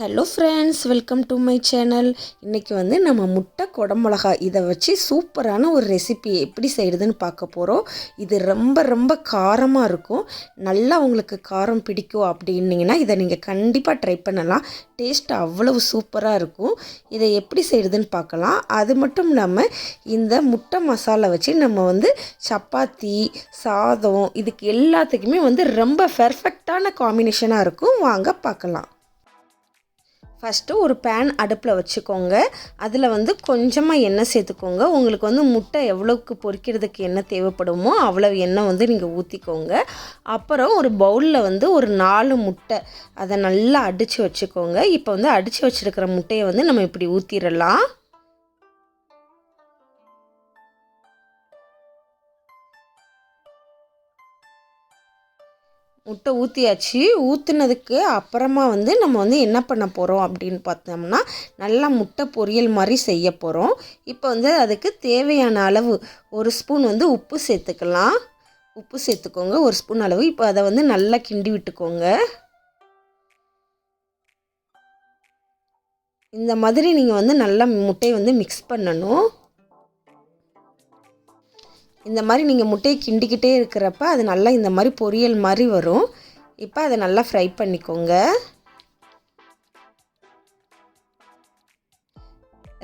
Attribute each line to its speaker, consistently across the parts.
Speaker 1: Hello friends welcome to my channel இன்றைக்கி வந்து நம்ம முட்டை குடமிளகா இதை வச்சு சூப்பரான ஒரு ரெசிபி எப்படி செய்கிறதுன்னு பார்க்க போகிறோம் இது ரொம்ப ரொம்ப காரமாக இருக்கும். நல்லா உங்களுக்கு காரம் பிடிக்கும் அப்படின்னிங்கன்னா இதை நீங்கள் கண்டிப்பாக ட்ரை பண்ணலாம். டேஸ்ட் அவ்வளவு சூப்பராக இருக்கும். இதை எப்படி செய்கிறதுன்னு பார்க்கலாம். அது மட்டும் இல்லாமல் இந்த முட்டை மசாலா வச்சு நம்ம வந்து சப்பாத்தி சாதம் இதுக்கு எல்லாத்துக்குமே வந்து ரொம்ப பெர்ஃபெக்டான காம்பினேஷனாக இருக்கும். வாங்க பார்க்கலாம். ஃபஸ்ட்டு ஒரு பேன் அடுப்பில் வச்சுக்கோங்க. அதில் வந்து கொஞ்சமாக எண்ணெய் சேர்த்துக்கோங்க. உங்களுக்கு வந்து முட்டை எவ்வளோக்கு பொரிக்கிறதுக்கு எண்ணெய் தேவைப்படுமோ அவ்வளோ எண்ணெய் வந்து நீங்கள் ஊற்றிக்கோங்க அப்புறம் ஒரு பவுலில் வந்து ஒரு நாலு முட்டை. அதை நல்லா அடித்து வச்சுக்கோங்க. இப்போ வந்து அடித்து வச்சுருக்கிற முட்டையை வந்து நம்ம இப்படி ஊற்றிடலாம் முட்டை ஊற்றியாச்சு ஊற்றுனதுக்கு அப்புறமா வந்து நம்ம வந்து என்ன பண்ண போகிறோம் அப்படின்னு பார்த்தோம்னா நல்லா முட்டை பொரியல் மாதிரி செய்ய போகிறோம் இப்போ வந்து அதுக்கு தேவையான அளவு ஒரு ஸ்பூன் வந்து உப்பு சேர்த்துக்கலாம். உப்பு சேர்த்துக்கோங்க. ஒரு ஸ்பூன் அளவு. இப்போ அதை வந்து நல்லா கிண்டி விட்டுக்கோங்க. இந்த மாதிரி நீங்கள் வந்து நல்லா முட்டையை வந்து மிக்ஸ் பண்ணணும். இந்த மாதிரி நீங்கள் முட்டையை கிண்டிக்கிட்டே இருக்கிறப்ப அது நல்லா இந்த மாதிரி பொரியல் மாதிரி வரும். இப்போ அதை நல்லா ஃப்ரை பண்ணிக்கோங்க.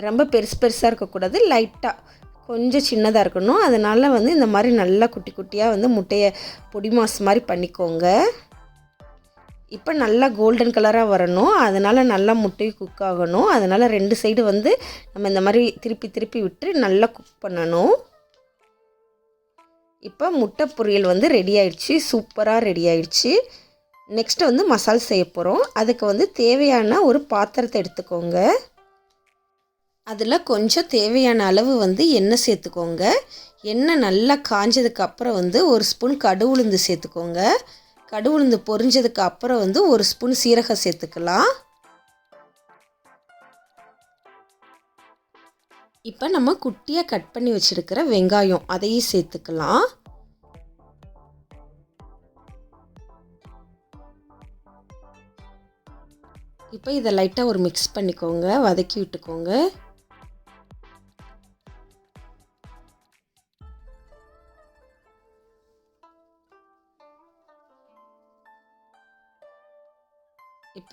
Speaker 1: ரொம்ப பெருசு பெருசாக இருக்கக்கூடாது லைட்டாக கொஞ்சம் சின்னதாக இருக்கணும். அதனால் வந்து இந்த மாதிரி நல்லா குட்டி குட்டியாக வந்து முட்டையை பொடி மாஸ் மாதிரி பண்ணிக்கோங்க. இப்போ நல்லா கோல்டன் கலராக வரணும். அதனால் நல்லா முட்டை குக் ஆகணும். அதனால் ரெண்டு சைடு வந்து நம்ம இந்த மாதிரி திருப்பி திருப்பி விட்டு நல்லா குக் பண்ணணும். இப்போ முட்டை பொரியல் வந்து ரெடி ஆயிடுச்சு சூப்பராக ரெடி ஆயிடுச்சு. நெக்ஸ்ட்டு வந்து மசால் செய்ய போகிறோம் அதுக்கு வந்து தேவையான ஒரு பாத்திரத்தை எடுத்துக்கோங்க. அதில் கொஞ்சம் தேவையான அளவு வந்து எண்ணெய் சேர்த்துக்கோங்க. எண்ணெய் நல்லா காஞ்சதுக்கு அப்புறம் வந்து ஒரு ஸ்பூன் கடு உளுந்து சேர்த்துக்கோங்க. கடு உளுந்து பொரிஞ்சதுக்கு அப்புறம் வந்து ஒரு ஸ்பூன் சீரகம் சேர்த்துக்கலாம். இப்போ நம்ம குட்டியாக கட் பண்ணி வச்சுருக்கிற வெங்காயம் அதையும் சேர்த்துக்கலாம். இப்போ இதை லைட்டாக ஒரு மிக்ஸ் பண்ணிக்கோங்க வதக்கி விட்டுக்கோங்க.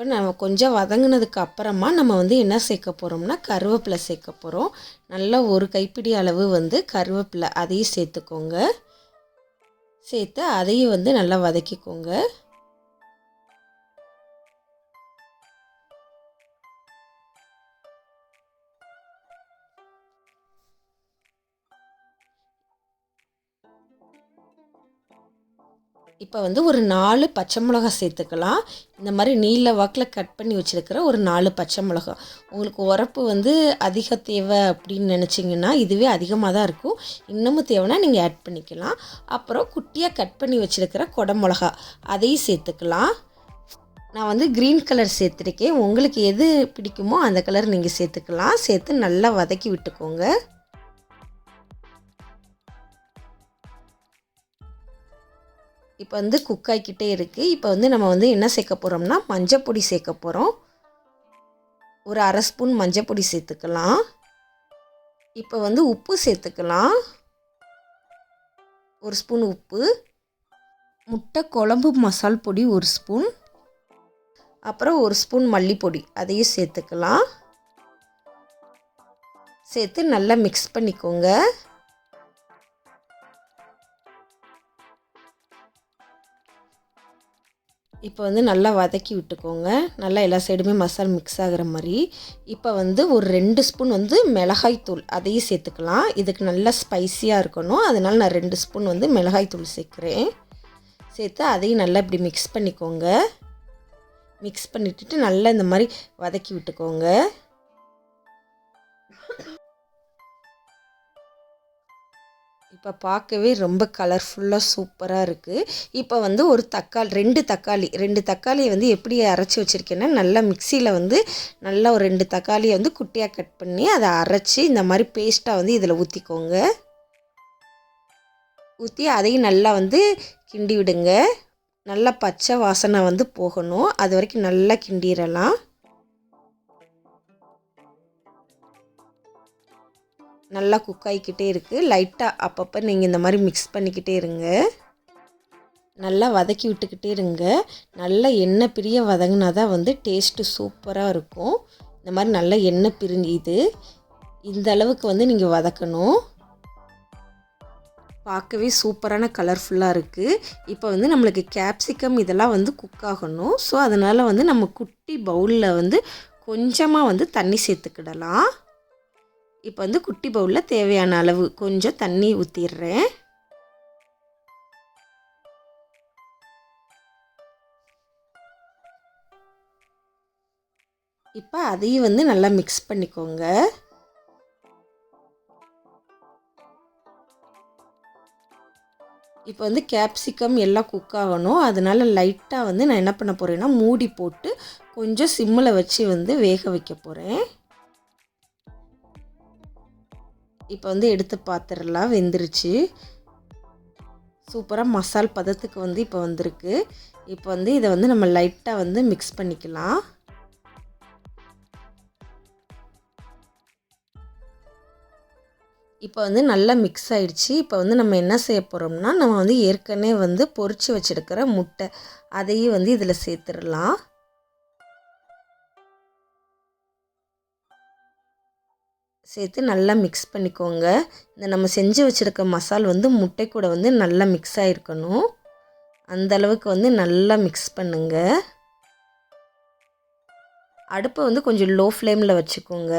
Speaker 1: இப்போ நம்ம கொஞ்சம் வதங்கினதுக்கு அப்புறமா நம்ம வந்து என்ன சேர்க்க போகிறோம்னா கருவேப்பிலை சேர்க்க போகிறோம் நல்லா ஒரு கைப்பிடி அளவு வந்து கருவேப்பிலை அதையும் சேர்த்துக்கோங்க. சேர்த்து அதையும் வந்து நல்லா வதக்கிக்கோங்க. இப்போ வந்து ஒரு நாலு பச்சை மிளகா சேர்த்துக்கலாம். இந்த மாதிரி நீல வாக்கில் கட் பண்ணி வச்சுருக்கிற ஒரு நாலு பச்சை மிளகா. உங்களுக்கு உரப்பு வந்து அதிக தேவை அப்படின்னு நினச்சிங்கன்னா இதுவே அதிகமாக தான் இருக்கும். இன்னமும் தேவைன்னா நீங்கள் ஆட் பண்ணிக்கலாம். அப்புறம் குட்டியாக கட் பண்ணி வச்சுருக்கிற கொடை மிளகா அதையும் சேர்த்துக்கலாம். நான் வந்து க்ரீன் கலர் சேர்த்துருக்கேன். உங்களுக்கு எது பிடிக்குமோ அந்த கலர் நீங்கள் சேர்த்துக்கலாம். சேர்த்து நல்லா வதக்கி விட்டுக்கோங்க. இப்போ வந்து குக் ஆகிக்கிட்டே இருக்குது இப்போ வந்து நம்ம வந்து என்ன சேர்க்க போகிறோம்னா மஞ்சப்பொடி சேர்க்க போகிறோம் ஒரு அரை ஸ்பூன் மஞ்சப்பொடி சேர்த்துக்கலாம். இப்போ வந்து உப்பு சேர்த்துக்கலாம். ஒரு ஸ்பூன் உப்பு. முட்டை குழம்பு மசால் பொடி ஒரு ஸ்பூன் அப்புறம் ஒரு ஸ்பூன் மல்லிப்பொடி. அதையும் சேர்த்துக்கலாம். சேர்த்து நல்லா மிக்ஸ் பண்ணிக்கோங்க. இப்போ வந்து நல்லா வதக்கி விட்டுக்கோங்க. நல்லா எல்லா சைடுமே மசால் மிக்ஸ் ஆகிற மாதிரி. இப்போ வந்து ஒரு ரெண்டு ஸ்பூன் வந்து மிளகாய் தூள் அதையும் சேர்த்துக்கலாம். இதுக்கு நல்லா ஸ்பைஸியாக இருக்கணும். அதனால் நான் ரெண்டு ஸ்பூன் வந்து மிளகாய்த்தூள் சேர்க்குறேன். சேர்த்து அதையும் நல்லா இப்படி மிக்ஸ் பண்ணிக்கோங்க. மிக்ஸ் பண்ணிவிட்டு நல்லா இந்த மாதிரி வதக்கி விட்டுக்கோங்க. இப்போ பார்க்கவே ரொம்ப கலர்ஃபுல்லாக சூப்பராக இருக்குது இப்போ வந்து ஒரு தக்காளி ரெண்டு தக்காளி ரெண்டு தக்காளியை வந்து எப்படி அரைச்சி வச்சுருக்கேன்னா நல்லா மிக்சியில் வந்து நல்லா ஒரு ரெண்டு தக்காளியை வந்து குட்டியாக கட் பண்ணி அதை அரைச்சி இந்த மாதிரி பேஸ்ட்டாக வந்து இதில் ஊற்றிக்கோங்க ஊற்றி அதையும் நல்லா வந்து கிண்டி விடுங்க. நல்லா பச்சை வாசனை வந்து போகணும். அது வரைக்கும் நல்லா கிண்டிடலாம். நல்லா குக் ஆகிக்கிட்டே இருக்குது லைட்டாக அப்பப்போ நீங்கள் இந்த மாதிரி மிக்ஸ் பண்ணிக்கிட்டே இருங்க. நல்லா வதக்கி விட்டுக்கிட்டே இருங்க. நல்லா எண்ணெய் பிரிய வதங்கினா தான் வந்து டேஸ்ட்டு சூப்பராக இருக்கும். இந்த மாதிரி நல்லா எண்ணெய் பிரிஞ்சுது இந்த அளவுக்கு வந்து நீங்கள் வதக்கணும். பார்க்கவே சூப்பரான கலர்ஃபுல்லாக இருக்குது இப்போ வந்து நம்மளுக்கு கேப்சிகம் இதெல்லாம் வந்து குக் ஆகணும். ஸோ அதனால் வந்து நம்ம குட்டி பவுலில் வந்து கொஞ்சமாக வந்து தண்ணி சேர்த்துக்கிடலாம். இப்போ வந்து குட்டி பவுலில் தேவையான அளவு கொஞ்சம் தண்ணி ஊற்றிடுறேன் இப்போ அதையும் வந்து நல்லா மிக்ஸ் பண்ணிக்கோங்க. இப்போ வந்து கேப்சிகம் எல்லாம் குக் ஆகணும். அதனால் லைட்டாக வந்து நான் என்ன பண்ண போகிறேன்னா மூடி போட்டு கொஞ்சம் சிம்மில் வச்சு வந்து வேக வைக்க போகிறேன் இப்போ வந்து எடுத்து பார்த்துடலாம் வெந்துருச்சு. சூப்பராக மசால் பதத்துக்கு வந்து இப்போ வந்திருக்கு. இப்போ வந்து இதை வந்து நம்ம லைட்டாக வந்து மிக்ஸ் பண்ணிக்கலாம். இப்போ வந்து நல்லா மிக்ஸ் ஆயிடுச்சு. இப்போ வந்து நம்ம என்ன செய்ய போகிறோம்னா நம்ம வந்து ஏற்கனவே வந்து பொறிச்சு வச்சுருக்கிற முட்டை அதையும் வந்து இதில் சேர்த்துடலாம். சேர்த்து நல்லா மிக்ஸ் பண்ணிக்கோங்க. இந்த நம்ம செஞ்சு வச்சுருக்க மசால் வந்து முட்டை கூட வந்து நல்லா மிக்ஸ் ஆகிருக்கணும் அந்த அளவுக்கு வந்து நல்லா மிக்ஸ் பண்ணுங்க. அடுப்பை வந்து கொஞ்சம் லோ ஃப்ளேமில் வச்சுக்கோங்க.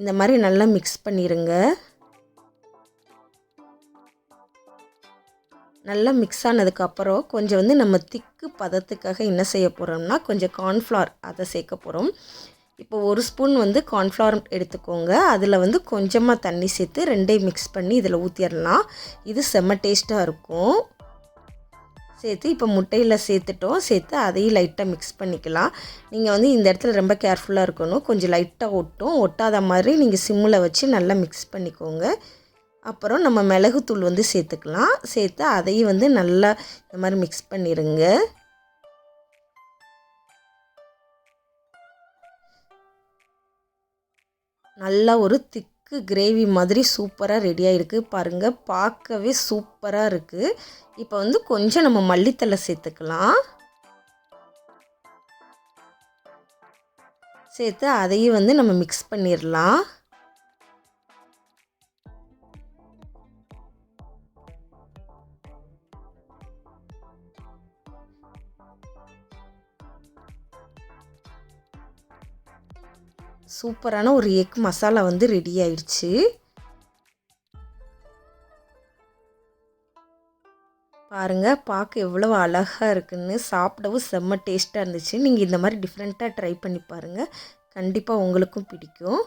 Speaker 1: இந்த மாதிரி நல்லா மிக்ஸ் பண்ணிடுங்க நல்லா மிக்ஸ் ஆனதுக்கப்புறம் கொஞ்சம் வந்து நம்ம திக்கு பதத்துக்காக என்ன செய்ய போகிறோம்னா கொஞ்சம் கார்ன்ஃப்ளவர் அதை சேர்க்க போகிறோம் இப்போ ஒரு ஸ்பூன் வந்து கார்ன்ஃப்ளவர் எடுத்துக்கோங்க. அதில் வந்து கொஞ்சமாக தண்ணி சேர்த்து ரெண்டையும் மிக்ஸ் பண்ணி இதில் ஊற்றிடலாம் இது செம்ம டேஸ்ட்டாக இருக்கும். சேர்த்து இப்போ முட்டையில் சேர்த்துட்டோம். சேர்த்து அதையும் லைட்டாக மிக்ஸ் பண்ணிக்கலாம். நீங்கள் வந்து இந்த இடத்துல ரொம்ப கேர்ஃபுல்லாக இருக்கணும். கொஞ்சம் லைட்டாக ஒட்டும். ஒட்டாத மாதிரி நீங்கள் சிம்மில் வச்சு நல்லா மிக்ஸ் பண்ணிக்கோங்க. அப்புறம் நம்ம மிளகுத்தூள் வந்து சேர்த்துக்கலாம். சேர்த்து அதையும் வந்து நல்லா இந்த மாதிரி மிக்ஸ் பண்ணிடுங்க நல்லா ஒரு திக்கு கிரேவி மாதிரி சூப்பராக ரெடியாக இருக்குது பாருங்கள் பார்க்கவே சூப்பராக இருக்குது இப்போ வந்து கொஞ்சம் நம்ம மல்லித்தலை சேர்த்துக்கலாம். சேர்த்து அதையும் வந்து நம்ம மிக்ஸ் பண்ணிடலாம் சூப்பரான ஒரு எக் மசாலா வந்து ரெடி ஆயிடுச்சு. பாருங்கள் பார்க்க எவ்வளோ அழகாக இருக்குன்னு சாப்பிடவும் செம்ம டேஸ்ட்டாக இருந்துச்சு. நீங்கள் இந்த மாதிரி டிஃப்ரெண்ட்டாக ட்ரை பண்ணி பாருங்கள் கண்டிப்பாக உங்களுக்கும் பிடிக்கும்.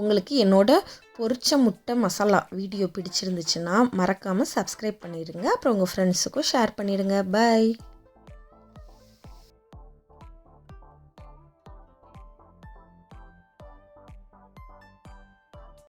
Speaker 1: உங்களுக்கு என்னோட பொரிச்ச முட்டை மசாலா வீடியோ பிடிச்சிருந்துச்சுன்னா மறக்காமல் சப்ஸ்கிரைப் பண்ணிடுங்க அப்புறம் உங்கள் ஃப்ரெண்ட்ஸுக்கும் ஷேர் பண்ணிடுங்க. பை